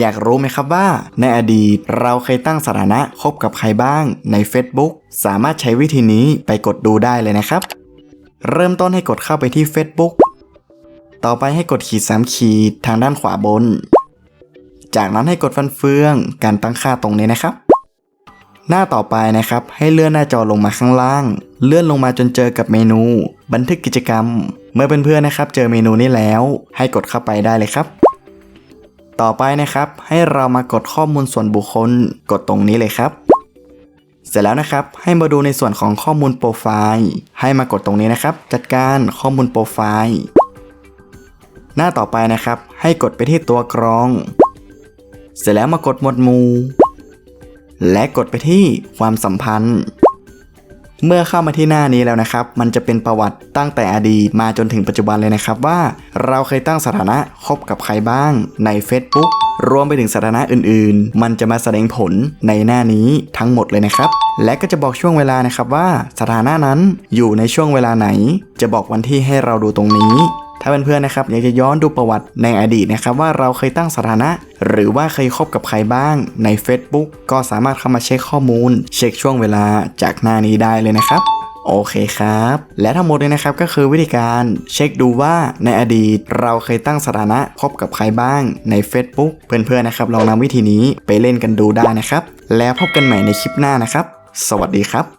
อยากรู้ไหมครับว่า ในอดีตเราเคยตั้งสถานะคบกับใครบ้างใน Facebook สามารถใช้วิธีนี้ไปกดดูได้เลยนะครับ เริ่มต้นให้กดเข้าไปที่ Facebook ต่อไปให้กดขีดสามขีดทางด้านขวาบน จากนั้นให้กดฟันเฟืองการตั้งค่าตรงนี้นะครับ หน้าต่อไปนะครับ ให้เลื่อนหน้าจอลงมาข้างล่าง เลื่อนลงมาจนเจอกับเมนู บันทึกกิจกรรม เมื่อเพื่อนๆนะครับ เจอเมนูนี้แล้ว ให้กดเข้าไปได้เลยครับ ต่อไปนะครับ ให้เรามากดข้อมูลส่วนบุคคลกดตรงนี้เลยครับ เสร็จแล้วนะครับ ให้มาดูในส่วนของข้อมูลโปรไฟล์ให้มากดตรงนี้นะครับ จัดการข้อมูลโปรไฟล์หน้าต่อไปนะครับ ให้กดไปที่ตัวกรอง เสร็จแล้วมากดหมวดหมู่และกดไปที่ความสัมพันธ์ เมื่อเข้ามาที่หน้านี้แล้วนะครับ มันจะเป็นประวัติตั้งแต่อดีตมาจนถึงปัจจุบันเลยนะครับว่าเราเคยตั้งสถานะคบกับใครบ้างใน Facebook รวมไปถึงสถานะอื่นๆ มันจะมาแสดงผลในหน้านี้ทั้งหมดเลยนะครับ และก็จะบอกช่วงเวลานะครับว่าสถานะนั้นอยู่ในช่วงเวลาไหน จะบอกวันที่ให้เราดูตรงนี้ ถ้าเพื่อนๆนะครับอยากจะย้อนดูประวัติในอดีตนะครับว่าเราเคยตั้งสถานะ หรือว่าเคยคบกับใครบ้างใน Facebook ก็สามารถเข้ามาเช็คข้อมูล เช็คช่วงเวลาจากหน้านี้ได้เลยนะครับโอเคครับ และทั้งหมดเลยนะครับก็คือวิธีการเช็คดูว่าในอดีตเราเคยตั้งสถานะคบกับใครบ้างใน Facebook เพื่อนๆนะครับลองนำวิธีนี้ไปเล่นกันดูได้นะครับ แล้วพบกันใหม่ในคลิปหน้านะครับ สวัสดีครับ